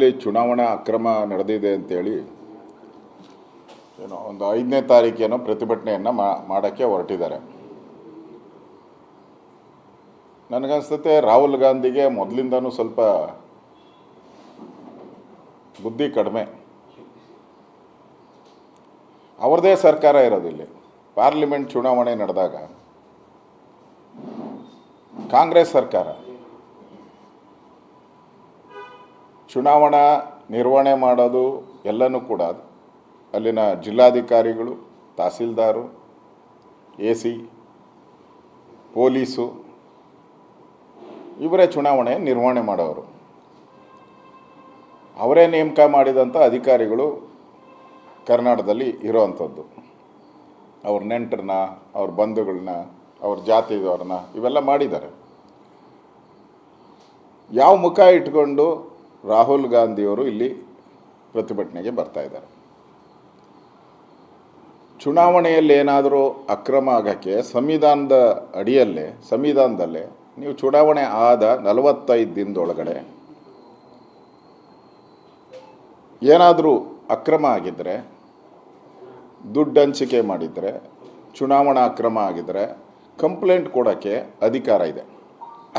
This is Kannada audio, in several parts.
ಇಲ್ಲಿ ಚುನಾವಣಾ ಅಕ್ರಮ ನಡೆದಿದೆ ಅಂತೇಳಿ ಏನೋ ಒಂದು ಐದನೇ ತಾರೀಕೇನೋ ಪ್ರತಿಭಟನೆಯನ್ನು ಮಾಡೋಕ್ಕೆ ಹೊರಟಿದ್ದಾರೆ. ನನಗನ್ಸುತ್ತೆ ರಾಹುಲ್ ಗಾಂಧಿಗೆ ಮೊದಲಿಂದನೂ ಸ್ವಲ್ಪ ಬುದ್ಧಿ ಕಡಿಮೆ. ಅವ್ರದ್ದೇ ಸರ್ಕಾರ ಇರೋದಿಲ್ಲಿ ಪಾರ್ಲಿಮೆಂಟ್ ಚುನಾವಣೆ ನಡೆದಾಗ ಕಾಂಗ್ರೆಸ್ ಸರ್ಕಾರ ಚುನಾವಣಾ ನಿರ್ವಹಣೆ ಮಾಡೋದು ಎಲ್ಲನೂ ಕೂಡ ಅಲ್ಲಿನ ಜಿಲ್ಲಾಧಿಕಾರಿಗಳು, ತಹಸೀಲ್ದಾರು, ಎ ಸಿ, ಪೊಲೀಸು, ಇವರೇ ಚುನಾವಣೆ ನಿರ್ವಹಣೆ ಮಾಡೋರು. ಅವರೇ ನೇಮಕ ಮಾಡಿದಂಥ ಅಧಿಕಾರಿಗಳು ಕರ್ನಾಟಕದಲ್ಲಿ ಇರೋವಂಥದ್ದು. ಅವ್ರ ನೆಂಟರನ್ನ, ಅವ್ರ ಬಂಧುಗಳನ್ನ, ಅವ್ರ ಜಾತಿದವ್ರನ್ನ ಇವೆಲ್ಲ ಮಾಡಿದ್ದಾರೆ. ಯಾವ ಮುಖ ಇಟ್ಕೊಂಡು ರಾಹುಲ್ ಗಾಂಧಿಯವರು ಇಲ್ಲಿ ಪ್ರತಿಭಟನೆಗೆ ಬರ್ತಾ ಇದ್ದಾರೆ. ಚುನಾವಣೆಯಲ್ಲಿ ಏನಾದರೂ ಅಕ್ರಮ ಆಗೋಕ್ಕೆ ಸಂವಿಧಾನದ ಅಡಿಯಲ್ಲೇ, ಸಂವಿಧಾನದಲ್ಲೇ ನೀವು ಚುನಾವಣೆ ಆದ ನಲವತ್ತೈದು ದಿನದೊಳಗಡೆ ಏನಾದರೂ ಅಕ್ರಮ ಆಗಿದ್ದರೆ ದುಡ್ಡು ಹಂಚಿಕೆ ಮಾಡಿದರೆ, ಚುನಾವಣಾ ಅಕ್ರಮ ಆಗಿದ್ದರೆ ಕಂಪ್ಲೇಂಟ್ ಕೊಡೋಕ್ಕೆ ಅಧಿಕಾರ ಇದೆ.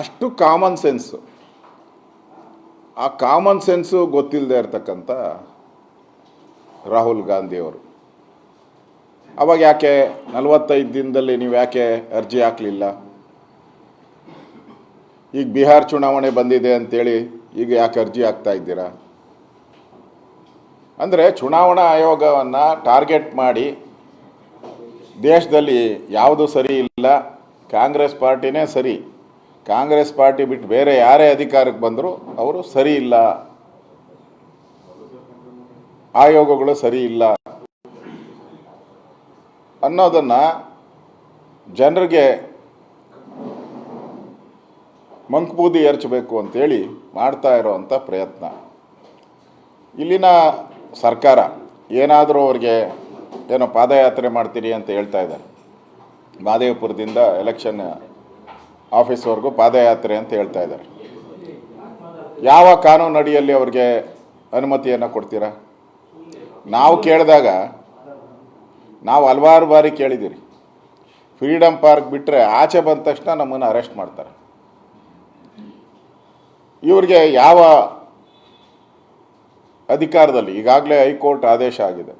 ಅಷ್ಟು ಕಾಮನ್ ಸೆನ್ಸು ಆ ಕಾಮನ್ ಸೆನ್ಸು ಗೊತ್ತಿಲ್ಲದೆ ಇರ್ತಕ್ಕಂಥ ರಾಹುಲ್ ಗಾಂಧಿಯವರು ಅವಾಗ ಯಾಕೆ ನಲವತ್ತೈದು ದಿನದಲ್ಲಿ ನೀವು ಯಾಕೆ ಅರ್ಜಿ ಹಾಕಲಿಲ್ಲ? ಈಗ ಬಿಹಾರ್ ಚುನಾವಣೆ ಬಂದಿದೆ ಅಂತೇಳಿ ಈಗ ಯಾಕೆ ಅರ್ಜಿ ಹಾಕ್ತಾ ಇದ್ದೀರಾ? ಅಂದರೆ ಚುನಾವಣಾ ಆಯೋಗವನ್ನು ಟಾರ್ಗೆಟ್ ಮಾಡಿ ದೇಶದಲ್ಲಿ ಯಾವುದು ಸರಿ ಇಲ್ಲ, ಕಾಂಗ್ರೆಸ್ ಪಾರ್ಟಿನೇ ಸರಿ ಕಾಂಗ್ರೆಸ್ ಪಾರ್ಟಿ ಬಿಟ್ಟು ಬೇರೆ ಯಾರೇ ಅಧಿಕಾರಕ್ಕೆ ಬಂದರೂ ಅವರು ಸರಿ ಇಲ್ಲ. ಆಯೋಗಗಳು ಸರಿ ಇಲ್ಲ. ಅನ್ನೋದನ್ನು ಜನರಿಗೆ ಮಂಕ್ಬೂದಿ ಎರಚಬೇಕು ಅಂತೇಳಿ ಮಾಡ್ತಾ ಇರೋವಂಥ ಪ್ರಯತ್ನ. ಇಲ್ಲಿನ ಸರ್ಕಾರ ಏನಾದರೂ ಅವ್ರಿಗೆ ಏನೋ ಪಾದಯಾತ್ರೆ ಮಾಡ್ತೀರಿ ಅಂತ ಹೇಳ್ತಾ ಇದ್ದಾರೆ. ಮಾದೇವಪುರದಿಂದ ಎಲೆಕ್ಷನ್ ಆಫೀಸ್ವರೆಗೂ ಪಾದಯಾತ್ರೆ ಅಂತ ಹೇಳ್ತಾ ಇದ್ದಾರೆ. ಯಾವ ಕಾನೂನು ಅಡಿಯಲ್ಲಿ ಅವ್ರಿಗೆ ಅನುಮತಿಯನ್ನು ಕೊಡ್ತೀರಾ? ನಾವು ಕೇಳಿದಾಗ, ನಾವು ಹಲವಾರು ಬಾರಿ ಕೇಳಿದ್ದೀರಿ. ಫ್ರೀಡಮ್ ಪಾರ್ಕ್ ಬಿಟ್ಟರೆ ಆಚೆ ಬಂದ ತಕ್ಷಣ ನಮ್ಮನ್ನು ಅರೆಸ್ಟ್ ಮಾಡ್ತಾರೆ. ಇವ್ರಿಗೆ ಯಾವ ಅಧಿಕಾರದಲ್ಲಿ, ಈಗಾಗಲೇ ಹೈಕೋರ್ಟ್ ಆದೇಶ ಆಗಿದೆ.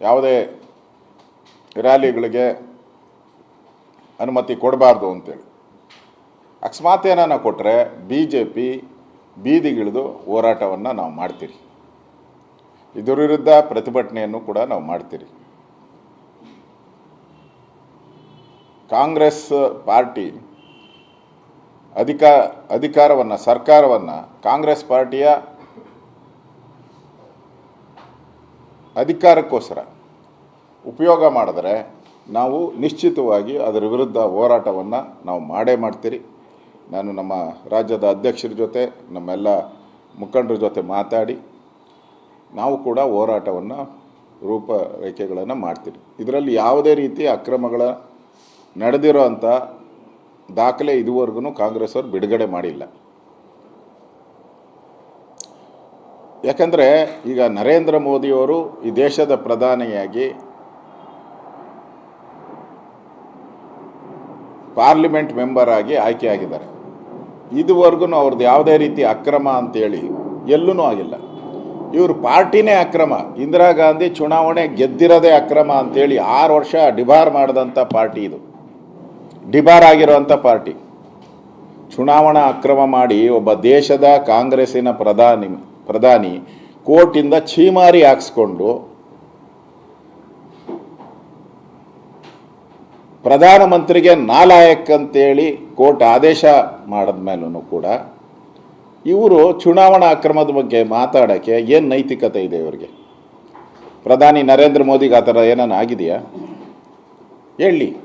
ಯಾವುದೇ ರ್ಯಾಲಿಗಳಿಗೆ ಅನುಮತಿ ಕೊಡಬಾರ್ದು ಅಂತೇಳಿ. ಅಕಸ್ಮಾತ್ ಏನಾನ ಕೊಟ್ಟರೆ ಬಿ ಜೆ ಪಿ ಬೀದಿಗಿಳಿದು ಹೋರಾಟವನ್ನು ನಾವು ಮಾಡ್ತೀರಿ. ಇದರ ವಿರುದ್ಧ ಪ್ರತಿಭಟನೆಯನ್ನು ಕೂಡ ನಾವು ಮಾಡ್ತೀರಿ. ಕಾಂಗ್ರೆಸ್ ಪಾರ್ಟಿ ಅಧಿಕ, ಅಧಿಕಾರವನ್ನು, ಸರ್ಕಾರವನ್ನು ಕಾಂಗ್ರೆಸ್ ಪಾರ್ಟಿಯ ಅಧಿಕಾರಕ್ಕೋಸ್ಕರ ಉಪಯೋಗ ಮಾಡಿದ್ರೆ ನಾವು ನಿಶ್ಚಿತವಾಗಿ ಅದರ ವಿರುದ್ಧ ಹೋರಾಟವನ್ನು ನಾವು ಮಾಡೇ ಮಾಡ್ತೀರಿ. ನಾನು ನಮ್ಮ ರಾಜ್ಯದ ಅಧ್ಯಕ್ಷರ ಜೊತೆ, ನಮ್ಮೆಲ್ಲ ಮುಖಂಡರ ಜೊತೆ ಮಾತಾಡಿ, ನಾವು ಕೂಡ ಹೋರಾಟವನ್ನು ರೂಪರೇಖೆಗಳನ್ನು ಮಾಡ್ತೀರಿ. ಇದರಲ್ಲಿ ಯಾವುದೇ ರೀತಿ ಅಕ್ರಮಗಳ ನಡೆದಿರೋ ಅಂಥ ದಾಖಲೆ ಇದುವರೆಗೂ ಕಾಂಗ್ರೆಸ್ ಅವರು ಬಿಡುಗಡೆ ಮಾಡಿಲ್ಲ. ಯಾಕಂದರೆ ಈಗ ನರೇಂದ್ರ ಮೋದಿಯವರು ಈ ದೇಶದ ಪ್ರಧಾನಿಯಾಗಿ ಪಾರ್ಲಿಮೆಂಟ್ ಮೆಂಬರ್ ಆಗಿ ಆಯ್ಕೆಯಾಗಿದ್ದಾರೆ ಇದುವರೆಗೂ ಅವ್ರದ್ದು ಯಾವುದೇ ರೀತಿ ಅಕ್ರಮ ಅಂತೇಳಿ ಎಲ್ಲೂ ಆಗಿಲ್ಲ. ಇವರು ಪಾರ್ಟಿನೇ ಅಕ್ರಮ. ಇಂದಿರಾ ಗಾಂಧಿ ಚುನಾವಣೆ ಗೆದ್ದಿರೋದೇ ಅಕ್ರಮ ಅಂತೇಳಿ ಆರು ವರ್ಷ ಡಿಬಾರ್ ಮಾಡಿದಂಥ ಪಾರ್ಟಿ ಇದು. ಡಿಬಾರ್ ಆಗಿರುವಂಥ ಪಾರ್ಟಿ. ಚುನಾವಣಾ ಅಕ್ರಮ ಮಾಡಿ ಒಬ್ಬ ದೇಶದ ಕಾಂಗ್ರೆಸ್ಸಿನ ಪ್ರಧಾನಿ ಪ್ರಧಾನಿ ಕೋರ್ಟಿಂದ ಛೀಮಾರಿ ಹಾಕ್ಸ್ಕೊಂಡು ಪ್ರಧಾನಮಂತ್ರಿಗೆ ನಾಲಾಯಕ್ ಅಂತೇಳಿ ಕೋರ್ಟ್ ಆದೇಶ ಮಾಡಿದ್ಮೇಲೂ ಕೂಡ ಇವರು ಚುನಾವಣಾ ಅಕ್ರಮದ ಬಗ್ಗೆ ಮಾತಾಡೋಕ್ಕೆ ಏನು ನೈತಿಕತೆ ಇದೆ ಇವರಿಗೆ? ಪ್ರಧಾನಿ ನರೇಂದ್ರ ಮೋದಿಗೆ ಆ ಥರ ಏನಾನ ಆಗಿದೆಯಾ? ಹೇಳಿ.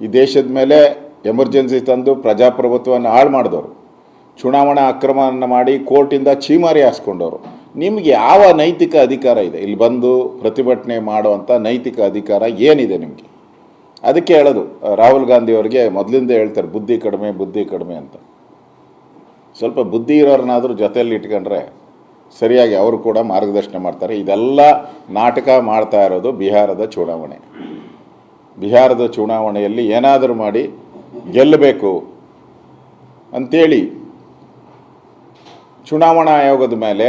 ಈ ದೇಶದ ಮೇಲೆ ಎಮರ್ಜೆನ್ಸಿ ತಂದು ಪ್ರಜಾಪ್ರಭುತ್ವವನ್ನು ಹಾಳು ಮಾಡಿದವರು. ಚುನಾವಣಾ ಅಕ್ರಮವನ್ನು ಮಾಡಿ ಕೋರ್ಟಿಂದ ಚೀಮಾರಿ ಹಾಸ್ಕೊಂಡವರು. ನಿಮಗೆ ಯಾವ ನೈತಿಕ ಅಧಿಕಾರ ಇದೆ? ಇಲ್ಲಿ ಬಂದು ಪ್ರತಿಭಟನೆ ಮಾಡುವಂಥ ನೈತಿಕ ಅಧಿಕಾರ ಏನಿದೆ ನಿಮಗೆ? ಅದಕ್ಕೆ ಹೇಳೋದು ರಾಹುಲ್ ಗಾಂಧಿ ಅವರಿಗೆ ಮೊದಲಿಂದ ಹೇಳ್ತಾರೆ, ಬುದ್ಧಿ ಕಡಿಮೆ ಬುದ್ಧಿ ಕಡಿಮೆ ಅಂತ. ಸ್ವಲ್ಪ ಬುದ್ಧಿ ಇರೋರನ್ನಾದರೂ ಜೊತೆಯಲ್ಲಿ ಇಟ್ಕೊಂಡ್ರೆ ಸರಿಯಾಗಿ ಅವರು ಕೂಡ ಮಾರ್ಗದರ್ಶನ ಮಾಡ್ತಾರೆ. ಇದೆಲ್ಲ ನಾಟಕ ಮಾಡ್ತಾ ಇರೋದು ಬಿಹಾರದ ಚುನಾವಣೆ. ಬಿಹಾರದ ಚುನಾವಣೆಯಲ್ಲಿ ಏನಾದರೂ ಮಾಡಿ ಗೆಲ್ಲಬೇಕು ಅಂತೇಳಿ ಚುನಾವಣಾ ಆಯೋಗದ ಮೇಲೆ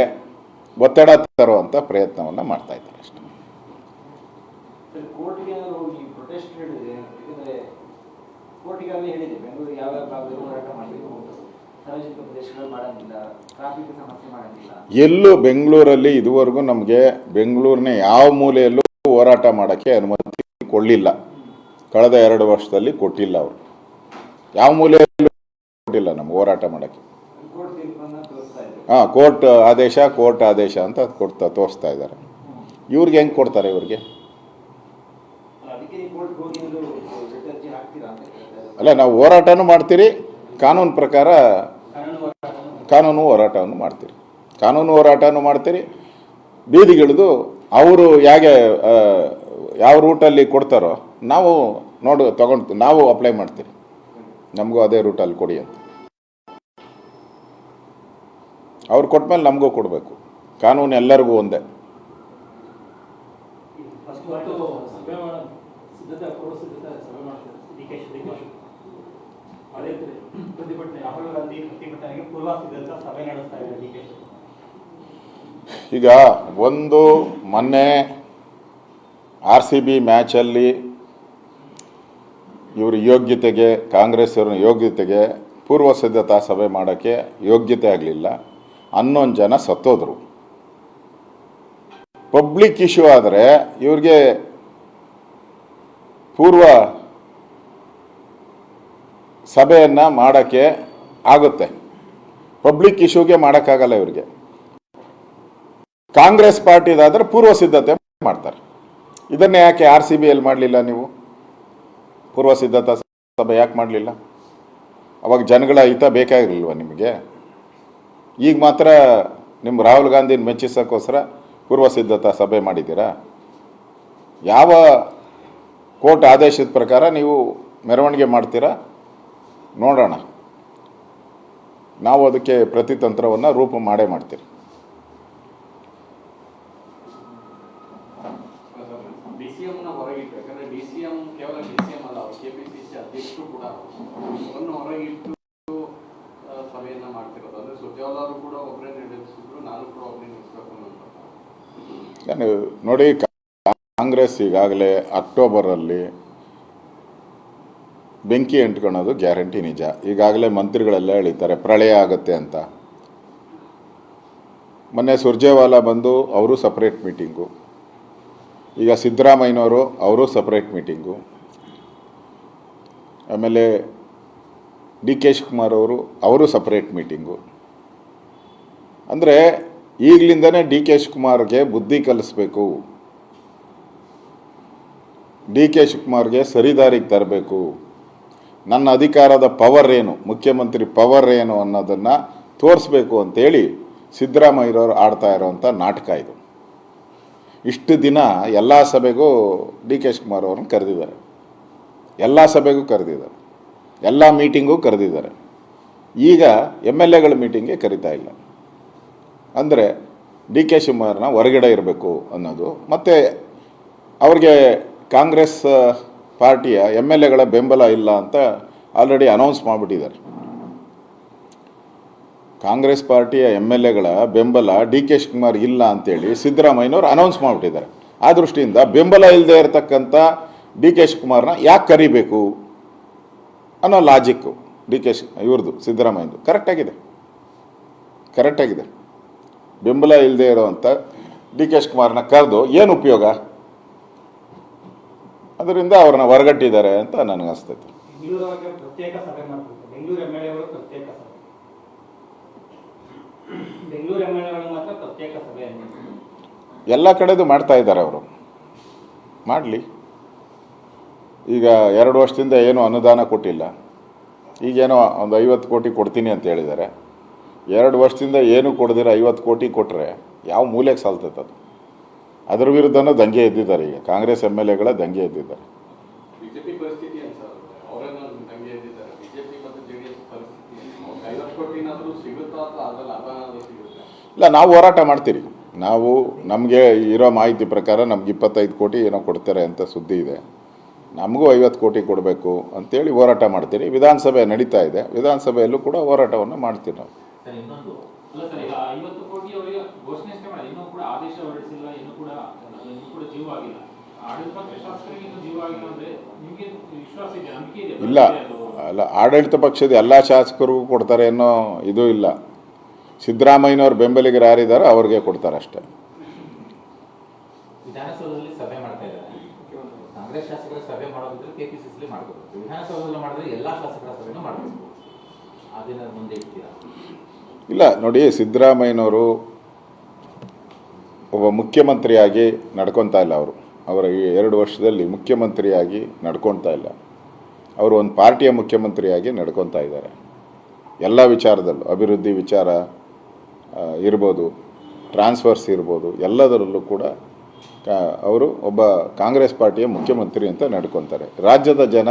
ಒತ್ತಡ ತರುವಂಥ ಪ್ರಯತ್ನವನ್ನು ಮಾಡ್ತಾ ಇದ್ದಾರೆ ಅಷ್ಟೇ ಸರ್ ಕೋರ್ಟ್ಗೆ ಏನಾದ್ರು ಹೋಗಿ ಪ್ರೊಟೆಸ್ಟ್ ಹೇಳಿದ್ರೆ ಯಾಕಂದ್ರೆ ಕೋರ್ಟಿಗಾಗಲೇ ಹೇಳಿದೆ. ಬೆಂಗಳೂರು ಯಾವ ಯಾವ ಭಾಗದಲ್ಲಿ ಹೋರಾಟ ಮಾಡಬೇಕು ಸಾರ್ವಜನಿಕ ಪ್ರದೇಶಗಳು ಮಾಡಂಗಿಲ್ಲ. ಟ್ರಾಫಿಕ್ ಸಮಸ್ಯೆ ಎಲ್ಲೂ ಬೆಂಗಳೂರಲ್ಲಿ ಇದುವರೆಗೂ ನಮಗೆ ಬೆಂಗಳೂರಿನ ಯಾವ ಮೂಲೆಯಲ್ಲೂ ಹೋರಾಟ ಮಾಡೋಕ್ಕೆ ಅನುಮತಿ ಕೊಡಲಿಲ್ಲ. ಕಳೆದ ಎರಡು ವರ್ಷದಲ್ಲಿ ಕೊಟ್ಟಿಲ್ಲ ಅವರು. ಯಾವ ಮೂಲೆಯಲ್ಲೂ ಕೊಟ್ಟಿಲ್ಲ ನಮ್ಗೆ ಹೋರಾಟ ಮಾಡೋಕ್ಕೆ. ಹಾಂ ಕೋರ್ಟ್ ಆದೇಶ ಕೋರ್ಟ್ ಆದೇಶ ಅಂತ ಕೊಡ್ತಾ ತೋರಿಸ್ತಾ ಇದ್ದಾರೆ. ಇವ್ರಿಗೆ ಹೆಂಗೆ ಕೊಡ್ತಾರೆ ಇವ್ರಿಗೆ? ಅಲ್ಲ, ನಾವು ಹೋರಾಟನೂ ಮಾಡ್ತೀರಿ, ಕಾನೂನು ಪ್ರಕಾರ ಕಾನೂನು ಹೋರಾಟವನ್ನು ಮಾಡ್ತೀರಿ. ಕಾನೂನು ಹೋರಾಟನೂ ಮಾಡ್ತೀರಿ. ಬೀದಿಗಿಳಿದು ಅವರು ಹೇಗೆ ಯಾವ ರೂಟಲ್ಲಿ ಕೊಡ್ತಾರೋ ನಾವು ನೋಡು, ತಗೊಂಡು, ನಾವು ಅಪ್ಲೈ ಮಾಡ್ತೀರಿ. ನಮಗೂ ಅದೇ ರೂಟಲ್ಲಿ ಕೊಡಿ ಅಂತ. ಅವ್ರು ಕೊಟ್ಮೇಲೆ ನಮಗೂ ಕೊಡಬೇಕು. ಕಾನೂನು ಎಲ್ಲರಿಗೂ ಒಂದೇ. ಸಿದ್ಧತೆ ಕೊಡೋ ಸಿದ್ಧತೆ ಸಭೆ ಮಾಡ್ತಾರೆ ಡಿ ಕೆ ಶಿವಕುಮಾರ್ ಪ್ರತಿಭಟನೆ, ರಾಹುಲ್ ಗಾಂಧಿ ಪ್ರತಿಭಟನೆಗೆ ಸಭೆ ನಡೆಸ್ತಾ ಈಗ ಒಂದು ಮೊನ್ನೆ ಆರ್ ಸಿ ಬಿ ಮ್ಯಾಚಲ್ಲಿ ಇವರು ಯೋಗ್ಯತೆಗೆ, ಕಾಂಗ್ರೆಸ್ ಅವ್ರ ಯೋಗ್ಯತೆಗೆ ಪೂರ್ವ ಸಿದ್ಧತಾ ಸಭೆ ಮಾಡೋಕ್ಕೆ ಯೋಗ್ಯತೆ ಆಗಲಿಲ್ಲ. ಹನ್ನೊಂದು ಜನ ಸತ್ತೋದ್ರು. ಪಬ್ಲಿಕ್ ಇಶ್ಯೂ ಆದರೆ ಇವ್ರಿಗೆ ಪೂರ್ವ ಸಭೆಯನ್ನು ಮಾಡೋಕ್ಕೆ ಆಗುತ್ತೆ. ಪಬ್ಲಿಕ್ ಇಶ್ಯೂಗೆ ಮಾಡೋಕ್ಕಾಗಲ್ಲ ಇವರಿಗೆ. ಕಾಂಗ್ರೆಸ್ ಪಾರ್ಟಿದಾದ್ರೆ ಪೂರ್ವ ಸಿದ್ಧತೆ ಮಾಡ್ತಾರೆ. ಇದನ್ನೇ ಯಾಕೆ ಆರ್ ಸಿ ಬಿಯಲ್ಲಿ ಮಾಡಲಿಲ್ಲ ನೀವು? ಪೂರ್ವ ಸಿದ್ಧತಾ ಸಭೆ ಯಾಕೆ ಮಾಡಲಿಲ್ಲ? ಅವಾಗ ಜನಗಳ ಹಿತ ಬೇಕಾಗಿರಲಿಲ್ವ ನಿಮಗೆ? ಈಗ ಮಾತ್ರ ನಿಮ್ಮ ರಾಹುಲ್ ಗಾಂಧಿನ ಮೆಚ್ಚಿಸೋಕ್ಕೋಸ್ಕರ ಪೂರ್ವ ಸಿದ್ಧತಾ ಸಭೆ ಮಾಡಿದ್ದೀರಾ? ಯಾವ ಕೋರ್ಟ್ ಆದೇಶದ ಪ್ರಕಾರ ನೀವು ಮೆರವಣಿಗೆ ಮಾಡ್ತೀರಾ? ನೋಡೋಣ. ನಾವು ಅದಕ್ಕೆ ಪ್ರತಿತಂತ್ರವನ್ನು ರೂಪ ಮಾಡೇ ಮಾಡ್ತೀರಿ. ನಾನು ನೋಡಿ ಕಾಂಗ್ರೆಸ್ ಈಗಾಗಲೇ ಅಕ್ಟೋಬರಲ್ಲಿ ಬೆಂಕಿ ಅಂಟ್ಕೊಳ್ಳೋದು ಗ್ಯಾರಂಟಿ ನಿಜ. ಈಗಾಗಲೇ ಮಂತ್ರಿಗಳೆಲ್ಲ ಹೇಳಿದ್ದಾರೆ, ಪ್ರಳಯ ಆಗುತ್ತೆ ಅಂತ. ಮೊನ್ನೆ ಸುರ್ಜೇವಾಲಾ ಬಂದು ಅವರು ಸಪ್ರೇಟ್ ಮೀಟಿಂಗು ಈಗ ಸಿದ್ದರಾಮಯ್ಯನವರು ಅವರು ಸಪ್ರೇಟ್ ಮೀಟಿಂಗು ಆಮೇಲೆ ಡಿ ಕೆ ಶಿವಕುಮಾರ್ ಅವರು ಅವರು ಸಪ್ರೇಟ್ ಮೀಟಿಂಗು ಅಂದರೆ ಈಗಲಿಂದನೇ ಡಿ ಕೆ ಶಿವಕುಮಾರ್ಗೆ ಬುದ್ಧಿ ಕಲಿಸ್ಬೇಕು. ಡಿ ಕೆ ಶಿವಕುಮಾರ್ಗೆ ಸರಿದಾರಿಗೆ ತರಬೇಕು. ನನ್ನ ಅಧಿಕಾರದ ಪವರ್ ಏನು, ಮುಖ್ಯಮಂತ್ರಿ ಪವರ್ ಏನು ಅನ್ನೋದನ್ನು ತೋರಿಸ್ಬೇಕು ಅಂತೇಳಿ ಸಿದ್ದರಾಮಯ್ಯರವರು ಆಡ್ತಾ ಇರೋವಂಥ ನಾಟಕ ಇದು. ಇಷ್ಟು ದಿನ ಎಲ್ಲ ಸಭೆಗೂ ಡಿ ಕೆ ಶಿವಕುಮಾರ್ ಅವ್ರನ್ನ ಕರೆದಿದ್ದಾರೆ. ಎಲ್ಲ ಸಭೆಗೂ ಕರೆದಿದ್ದಾರೆ. ಎಲ್ಲ ಮೀಟಿಂಗೂ ಕರೆದಿದ್ದಾರೆ. ಈಗ ಎಂ ಎಲ್ ಎಗಳ ಮೀಟಿಂಗ್ಗೆ ಕರಿತಾ ಇಲ್ಲ. ಅಂದರೆ ಡಿ ಕೆ ಶಿವಕುಮಾರ್ನ ಹೊರಗಡೆ ಇರಬೇಕು ಅನ್ನೋದು. ಮತ್ತು ಅವ್ರಿಗೆ ಕಾಂಗ್ರೆಸ್ ಪಾರ್ಟಿಯ ಎಂ ಎಲ್ ಎಗಳ ಬೆಂಬಲ ಇಲ್ಲ ಅಂತ ಆಲ್ರೆಡಿ ಅನೌನ್ಸ್ ಮಾಡಿಬಿಟ್ಟಿದ್ದಾರೆ. ಕಾಂಗ್ರೆಸ್ ಪಾರ್ಟಿಯ ಎಂ ಎಲ್ ಎಗಳ ಬೆಂಬಲ ಡಿ ಕೆ ಶಿವಕುಮಾರ್ ಇಲ್ಲ ಅಂತೇಳಿ ಸಿದ್ದರಾಮಯ್ಯನವ್ರು ಅನೌನ್ಸ್ ಮಾಡಿಬಿಟ್ಟಿದ್ದಾರೆ. ಆ ದೃಷ್ಟಿಯಿಂದ ಬೆಂಬಲ ಇಲ್ಲದೆ ಇರತಕ್ಕಂಥ ಡಿ ಕೆ ಶಿವಕುಮಾರ್ನ ಯಾಕೆ ಕರಿಬೇಕು ಅನ್ನೋ ಲಾಜಿಕ್ಕು ಡಿ ಕೆ ಇವ್ರದ್ದು ಸಿದ್ದರಾಮಯ್ಯದು. ಕರೆಕ್ಟಾಗಿದೆ ಕರೆಕ್ಟಾಗಿದೆ ಬೆಂಬಲ ಇಲ್ಲದೆ ಇರೋವಂಥ ಡಿ ಕೆ ಶಿವಕುಮಾರ್ನ ಕರೆದು ಏನು ಉಪಯೋಗ? ಅದರಿಂದ ಅವ್ರನ್ನ ಹೊರಗಟ್ಟಿದ್ದಾರೆ ಅಂತ ನನಗನ್ಸ್ತೈತೆ ಎಲ್ಲ ಕಡೆದು ಮಾಡ್ತಾ ಇದ್ದಾರೆ ಅವರು. ಮಾಡಲಿ. ಈಗ ಎರಡು ವರ್ಷದಿಂದ ಏನು ಅನುದಾನ ಕೊಟ್ಟಿಲ್ಲ. ಈಗೇನೋ ಒಂದು ಐವತ್ತು ಕೋಟಿ ಕೊಡ್ತೀನಿ ಅಂತ ಹೇಳಿದ್ದಾರೆ. ಎರಡು ವರ್ಷದಿಂದ ಏನು ಕೊಡದಿರ ಐವತ್ತು ಕೋಟಿ ಕೊಟ್ಟರೆ ಯಾವ ಮೂಲೆಗೆ ಸಾಲ್ತೈತೆ ಅದು? ಅದ್ರ ವಿರುದ್ಧನೂ ದಂಗೆ ಎದ್ದಿದ್ದಾರೆ ಈಗ. ಕಾಂಗ್ರೆಸ್ ಎಂ ಎಲ್ ಎಗಳ ದಂಗೆ ಎದ್ದಿದ್ದಾರೆ. ಬಿಜೆಪಿ ಪರಿಸ್ಥಿತಿ ಅಂತ ಅವರನ್ನ ತಂಗಿ ಎದ್ದಿದ್ದಾರೆ. ಬಿಜೆಪಿ ಮತ್ತು ಜೆಡಿಎಸ್ ಪರಿಸ್ಥಿತಿ. ಅವ್ರಿಗೆ ಐವತ್ತು ಕೋಟಿನಾದ್ರೂ ಸಿಗುತ್ತೆ ಇಲ್ಲ ನಾವು ಹೋರಾಟ ಮಾಡ್ತೀರಿ. ನಾವು ನಮಗೆ ಇರೋ ಮಾಹಿತಿ ಪ್ರಕಾರ ನಮ್ಗೆ ಇಪ್ಪತ್ತೈದು ಕೋಟಿ ಏನೋ ಕೊಡ್ತಾರೆ ಅಂತ ಸುದ್ದಿ ಇದೆ. ನಮಗೂ ಐವತ್ತು ಕೋಟಿ ಕೊಡಬೇಕು ಅಂತೇಳಿ ಹೋರಾಟ ಮಾಡ್ತೀರಿ. ವಿಧಾನಸಭೆ ನಡೀತಾ ಇದೆ. ವಿಧಾನಸಭೆಯಲ್ಲೂ ಕೂಡ ಹೋರಾಟವನ್ನು ಮಾಡ್ತೀವಿ ನಾವು. ಘೋಷಣೆ ಅಷ್ಟೇ ಮಾಡಿ ಇನ್ನೂ ಕೂಡ ಆದೇಶ ಹೊರಡಿಸಿಲ್ಲ ಇನ್ನು ಕೂಡ ಇನ್ನೂ ಕೂಡ ಜೀವ ಆಗಿಲ್ಲ. ಇಲ್ಲ. ಅಲ್ಲ ಆಡಳಿತ ಪಕ್ಷದ ಎಲ್ಲ ಶಾಸಕರಿಗೂ ಕೊಡ್ತಾರೆ ಅನ್ನೋ ಇದು ಇಲ್ಲ. ಸಿದ್ದರಾಮಯ್ಯನವ್ರ ಬೆಂಬಲಿಗರು ಯಾರಿದ್ದಾರೋ ಅವ್ರಿಗೆ ಕೊಡ್ತಾರೆ ಅಷ್ಟೇ. ವಿಧಾನಸೌಧದಲ್ಲಿ ಸಭೆ ಮಾಡ್ತಾ ಇದ್ದಾರೆ. ಕಾಂಗ್ರೆಸ್ ಶಾಸಕರ ಸಭೆ ಮಾಡೋದಿದ್ರೆ ಕೆಪಿಸಿಸಿ ಮಾಡ್ಬೋದು. ವಿಧಾನಸೌಧದಲ್ಲಿ ಮಾಡಿದ್ರೆ ಎಲ್ಲಾ ಶಾಸಕರ ಸಭೆನೂ ಮಾಡಬೇಕು ಆ ಮುಂದೆ ಇಡ್ತೀರಾ ಇಲ್ಲ ನೋಡಿ ಸಿದ್ದರಾಮಯ್ಯನವರು ಒಬ್ಬ ಮುಖ್ಯಮಂತ್ರಿಯಾಗಿ ನಡ್ಕೊತಾ ಇಲ್ಲ ಅವರು. ಅವರ ಈ ಎರಡು ವರ್ಷದಲ್ಲಿ ಮುಖ್ಯಮಂತ್ರಿಯಾಗಿ ನಡ್ಕೊತಾ ಇಲ್ಲ. ಅವರು ಒಂದು ಪಾರ್ಟಿಯ ಮುಖ್ಯಮಂತ್ರಿಯಾಗಿ ನಡ್ಕೊತಾ ಇದ್ದಾರೆ. ಎಲ್ಲ ವಿಚಾರದಲ್ಲೂ ಅಭಿವೃದ್ಧಿ ವಿಚಾರ ಇರ್ಬೋದು, ಟ್ರಾನ್ಸ್ಫರ್ಸ್ ಇರ್ಬೋದು, ಎಲ್ಲದರಲ್ಲೂ ಕೂಡ ಅವರು ಒಬ್ಬ ಕಾಂಗ್ರೆಸ್ ಪಾರ್ಟಿಯ ಮುಖ್ಯಮಂತ್ರಿ ಅಂತ ನಡ್ಕೊತಾರೆ. ರಾಜ್ಯದ ಜನ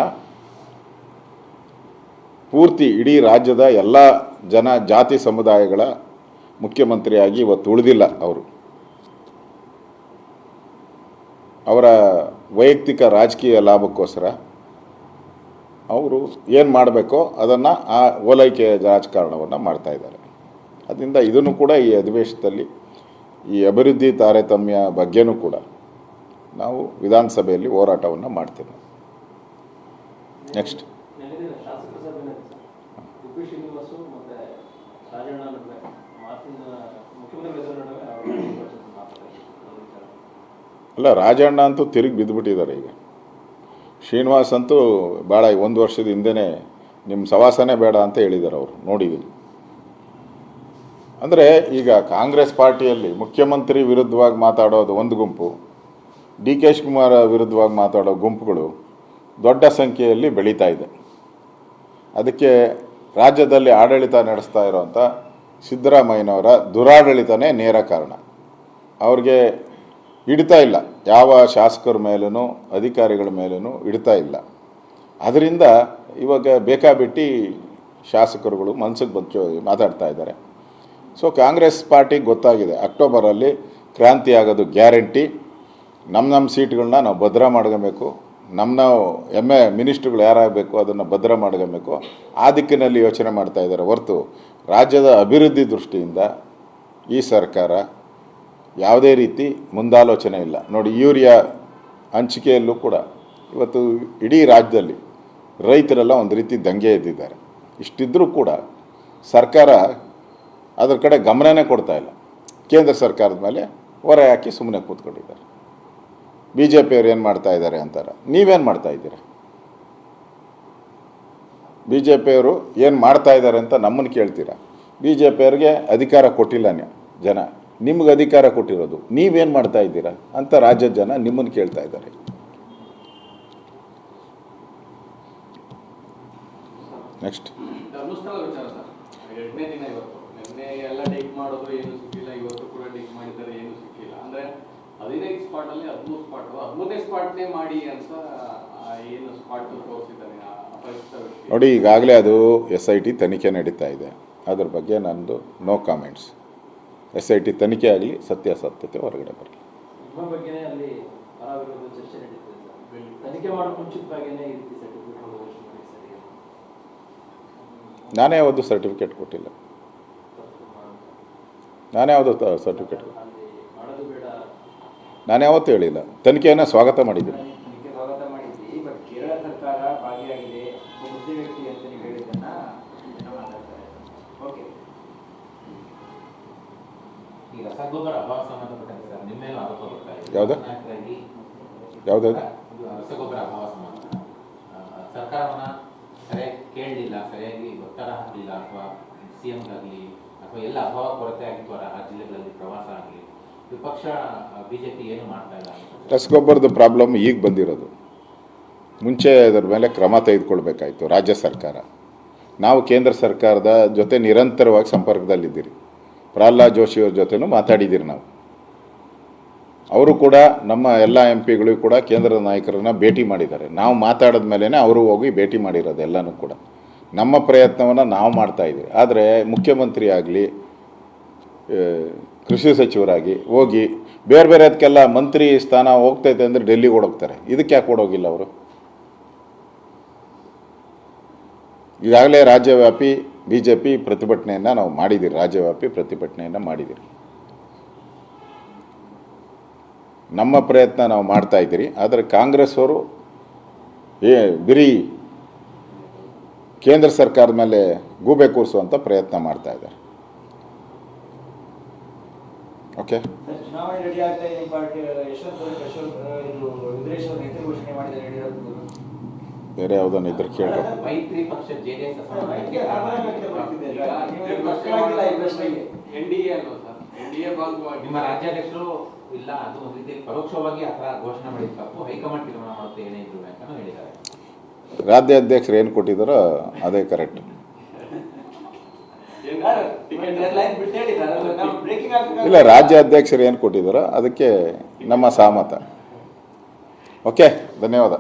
ಪೂರ್ತಿ ಇಡೀ ರಾಜ್ಯದ ಎಲ್ಲ ಜನ, ಜಾತಿ ಸಮುದಾಯಗಳ ಮುಖ್ಯಮಂತ್ರಿಯಾಗಿ ಇವತ್ತು ಉಳಿದಿಲ್ಲ ಅವರು. ಅವರ ವೈಯಕ್ತಿಕ ರಾಜಕೀಯ ಲಾಭಕ್ಕೋಸ್ಕರ ಅವರು ಏನು ಮಾಡಬೇಕೋ ಅದನ್ನು ಆ ಓಲೈಕೆಯ ರಾಜಕಾರಣವನ್ನು ಮಾಡ್ತಾ ಇದ್ದಾರೆ. ಅದರಿಂದ ಇದನ್ನು ಕೂಡ ಈ ಅಧಿವೇಶನದಲ್ಲಿ ಈ ಅಭಿವೃದ್ಧಿ ತಾರತಮ್ಯ ಬಗ್ಗೆನೂ ಕೂಡ ನಾವು ವಿಧಾನಸಭೆಯಲ್ಲಿ ಹೋರಾಟವನ್ನು ಮಾಡ್ತೇವೆ. ನೆಕ್ಸ್ಟ್ ಅಲ್ಲ, ರಾಜಣ್ಣ ಅಂತೂ ತಿರುಗಿ ಬಿದ್ದುಬಿಟ್ಟಿದ್ದಾರೆ ಈಗ. ಶ್ರೀನಿವಾಸ್ ಅಂತೂ ಭಾಳ ಒಂದು ವರ್ಷದ ಹಿಂದೆನೇ ನಿಮ್ಮ ಸವಾಸನೆ ಬೇಡ ಅಂತ ಹೇಳಿದ್ದಾರೆ ಅವರು ನೋಡಿದ್ದೀನಿ ಅಂದರೆ ಈಗ ಕಾಂಗ್ರೆಸ್ ಪಾರ್ಟಿಯಲ್ಲಿ ಮುಖ್ಯಮಂತ್ರಿ ವಿರುದ್ಧವಾಗಿ ಮಾತಾಡೋದು ಒಂದು ಗುಂಪು ಡಿ ಕೆ ಶಿವಕುಮಾರ್ ವಿರುದ್ಧವಾಗಿ ಮಾತಾಡೋ ಗುಂಪುಗಳು ದೊಡ್ಡ ಸಂಖ್ಯೆಯಲ್ಲಿ ಬೆಳೀತಾ ಇದೆ. ಅದಕ್ಕೆ ರಾಜ್ಯದಲ್ಲಿ ಆಡಳಿತ ನಡೆಸ್ತಾ ಇರೋವಂಥ ಸಿದ್ದರಾಮಯ್ಯನವರ ದುರಾಡಳಿತನೇ ನೇರ ಕಾರಣ. ಅವ್ರಿಗೆ ಹಿಡಿತಾ ಇಲ್ಲ. ಯಾವ ಶಾಸಕರ ಮೇಲೂ ಅಧಿಕಾರಿಗಳ ಮೇಲೂ ಇಡ್ತಾ ಇಲ್ಲ. ಅದರಿಂದ ಇವಾಗ ಬೇಕಾಬಿಟ್ಟಿ ಶಾಸಕರುಗಳು ಮನ್ಸಿಗೆ ಬಂದು ಮಾತಾಡ್ತಾ ಇದ್ದಾರೆ. ಸೊ ಕಾಂಗ್ರೆಸ್ ಪಾರ್ಟಿಗೆ ಗೊತ್ತಾಗಿದೆ. ಅಕ್ಟೋಬರಲ್ಲಿ ಕ್ರಾಂತಿ ಆಗೋದು ಗ್ಯಾರಂಟಿ. ನಮ್ಮ ನಮ್ಮ ಸೀಟ್ಗಳನ್ನ ನಾವು ಭದ್ರ ಮಾಡ್ಕೊಬೇಕು. ನಮ್ಮ ನಾವು ಎಂ ಎ ಮಿನಿಸ್ಟ್ರುಗಳು ಯಾರಾಗಬೇಕು ಅದನ್ನು ಭದ್ರ ಮಾಡ್ಕೊಬೇಕು. ಆ ದಿಕ್ಕಿನಲ್ಲಿ ಯೋಚನೆ ಮಾಡ್ತಾ ಇದ್ದಾರೆ ಹೊರತು ರಾಜ್ಯದ ಅಭಿವೃದ್ಧಿ ದೃಷ್ಟಿಯಿಂದ ಈ ಸರ್ಕಾರ ಯಾವುದೇ ರೀತಿ ಮುಂದಾಲೋಚನೆ ಇಲ್ಲ. ನೋಡಿ, ಯೂರಿಯಾ ಹಂಚಿಕೆಯಲ್ಲೂ ಕೂಡ ಇವತ್ತು ಇಡೀ ರಾಜ್ಯದಲ್ಲಿ ರೈತರೆಲ್ಲ ಒಂದು ರೀತಿ ದಂಗೆ ಎದ್ದಿದ್ದಾರೆ. ಇಷ್ಟಿದ್ರೂ ಕೂಡ ಸರ್ಕಾರ ಅದರ ಕಡೆ ಗಮನನೇ ಕೊಡ್ತಾ ಇಲ್ಲ. ಕೇಂದ್ರ ಸರ್ಕಾರದ ಮೇಲೆ ಹೊರ ಹಾಕಿ ಸುಮ್ಮನೆ ಕೂತ್ಕೊಂಡಿದ್ದಾರೆ. ಬಿ ಜೆ ಪಿಯವ್ರು ಏನು ಮಾಡ್ತಾ ಇದ್ದಾರೆ ಅಂತಾರೆ? ನೀವೇನು ಮಾಡ್ತಾ ಇದ್ದೀರಾ? ಬಿ ಜೆ ಪಿಯವರು ಏನು ಮಾಡ್ತಾ ಇದ್ದಾರೆ ಅಂತ ನಮ್ಮನ್ನು ಕೇಳ್ತೀರಾ? ಬಿ ಜೆ ಪಿಯವ್ರಿಗೆ ಅಧಿಕಾರ ಕೊಟ್ಟಿಲ್ಲ ನೀವು ಜನ. ನಿಮ್ಗೆ ಅಧಿಕಾರ ಕೊಟ್ಟಿರೋದು ನೀವೇನು ಮಾಡ್ತಾ ಇದ್ದೀರಾ ಅಂತ ರಾಜ್ಯದ ಜನ ನಿಮ್ಮನ್ನು ಕೇಳ್ತಾ ಇದ್ದಾರೆ. ನೆಕ್ಸ್ಟ್ ನೋಡಿ ಈಗಾಗಲೇ ಅದು ಎಸ್ ಐ ಟಿ ತನಿಖೆ ನಡೀತಾ ಇದೆ. ಅದ್ರ ಬಗ್ಗೆ ನಂದು no comments S I T ತನಿಖೆ ಆಗಲಿ ಸತ್ಯಾಸತ್ಯತೆ ಹೊರಗಡೆ ಬರಲಿ. ನಾನೇ ಯಾವುದು ಸರ್ಟಿಫಿಕೇಟ್ ಕೊಟ್ಟಿಲ್ಲ. ನಾನೇ ಯಾವುದು ಸರ್ಟಿಫಿಕೇಟ್ ನಾನು ಯಾವತ್ತೂ ಹೇಳಿಲ್ಲ. ತನಿಖೆಯನ್ನು ಸ್ವಾಗತ ಮಾಡಿದ್ದೀನಿ. ಯಾವ್ದು? ಇದು ರಸಗೊಬ್ಬರ ಅಭಾವ ಸರ್ಕಾರವನ್ನ ಸರಿಯಾಗಿ ಕೇಳಲಿಲ್ಲ ಸರಿಯಾಗಿ ಒತ್ತಡ ಹಾಕಲಿಲ್ಲ ಅಥವಾ ಸಿ ಎಂಗಾಗಲಿ ಅಥವಾ ಎಲ್ಲ ಅಭಾವ ಕೊರತೆ ಆಗಿತ್ತು ಆ ಜಿಲ್ಲೆಗಳಲ್ಲಿ ಪ್ರವಾಸ ಆಗಲಿ ವಿಪಕ್ಷ ಬಿಜೆಪಿ ಏನು ಮಾಡ್ತಾ ಇಲ್ಲ. ರಸಗೊಬ್ಬರದ ಪ್ರಾಬ್ಲಮ್ ಈಗ ಬಂದಿರೋದು. ಮುಂಚೆ ಅದರ ಮೇಲೆ ಕ್ರಮ ತೆಗೆದುಕೊಳ್ಬೇಕಾಯ್ತು ರಾಜ್ಯ ಸರ್ಕಾರ. ನಾವು ಕೇಂದ್ರ ಸರ್ಕಾರದ ಜೊತೆ ನಿರಂತರವಾಗಿ ಸಂಪರ್ಕದಲ್ಲಿದ್ದೀರಿ. ಪ್ರಹ್ಲಾದ್ ಜೋಶಿಯವ್ರ ಜೊತೆನೂ ಮಾತಾಡಿದ್ದೀರಿ ನಾವು. ಅವರು ಕೂಡ ನಮ್ಮ ಎಲ್ಲ ಎಂ ಪಿಗಳಿಗೂ ಕೂಡ ಕೇಂದ್ರದ ನಾಯಕರನ್ನ ಭೇಟಿ ಮಾಡಿದ್ದಾರೆ. ನಾವು ಮಾತಾಡಿದ ಮೇಲೇ ಅವರು ಹೋಗಿ ಭೇಟಿ ಮಾಡಿರೋದು ಎಲ್ಲನೂ ಕೂಡ. ನಮ್ಮ ಪ್ರಯತ್ನವನ್ನು ನಾವು ಮಾಡ್ತಾ ಇದ್ದೀವಿ. ಆದರೆ ಮುಖ್ಯಮಂತ್ರಿ ಆಗಲಿ ಕೃಷಿ ಸಚಿವರಾಗಿ ಹೋಗಿ ಬೇರೆ ಬೇರೆ ಅದಕ್ಕೆಲ್ಲ ಮಂತ್ರಿ ಸ್ಥಾನ ಹೋಗ್ತೈತೆ ಅಂದರೆ ಡೆಲ್ಲಿಗೆ ಓಡೋಗ್ತಾರೆ. ಇದಕ್ಕೆ ಯಾಕೆ ಓಡೋಗಿಲ್ಲ ಅವರು? ಈಗಾಗಲೇ ರಾಜ್ಯವ್ಯಾಪಿ ಬಿ ಜೆ ಪಿ ಪ್ರತಿಭಟನೆಯನ್ನು ನಾವು ಮಾಡಿದ್ದೀರಿ, ರಾಜ್ಯವ್ಯಾಪಿ ಪ್ರತಿಭಟನೆಯನ್ನು ಮಾಡಿದ್ದೀರಿ. ನಮ್ಮ ಪ್ರಯತ್ನ ನಾವು ಮಾಡ್ತಾ ಇದ್ದೀರಿ, ಆದರೆ ಕಾಂಗ್ರೆಸ್ ಅವರು ಏ, ಬಿರಿ ಕೇಂದ್ರ ಸರ್ಕಾರದ ಮೇಲೆ ಗೂಬೆ ಕೂರಿಸುವಂಥ ಪ್ರಯತ್ನ ಮಾಡ್ತಾ ಇದ್ದಾರೆ. ಓಕೆ ಚುನಾವಣೆ ಬೇರೆ ಯಾವುದನ್ನು ಇದ್ರೆ ಮೈತ್ರಿ ಪಕ್ಷ ಜೆಡಿಎಸ್ ಅಲ್ವಾ ಸರ್? ಭಾಗವಾಗಿ ನಿಮ್ಮ ರಾಜ್ಯಾಧ್ಯಕ್ಷರು ಇಲ್ಲ ಅದು ಒಂದು ರೀತಿಯಲ್ಲಿ ಪರೋಕ್ಷವಾಗಿ ಆ ಥರ ಘೋಷಣೆ ಮಾಡಿದ ತಪ್ಪು. ಹೈಕಮಾಂಡ್ ತೀರ್ಮಾನ ಮಾಡುತ್ತೆ ಏನೇ ಇದ್ರು ಅಂತ ಹೇಳಿದ್ದಾರೆ. ರಾಜ್ಯಾಧ್ಯಕ್ಷರು ಏನು ಕೊಟ್ಟಿದ್ದಾರೋ ಅದೇ ಕರೆಕ್ಟ್. ಇಲ್ಲ ರಾಜ್ಯಾಧ್ಯಕ್ಷರು ಏನು ಕೊಟ್ಟಿದ್ದಾರೋ ಅದಕ್ಕೆ ನಮ್ಮ ಸಹಮತ. ಓಕೆ ಧನ್ಯವಾದ.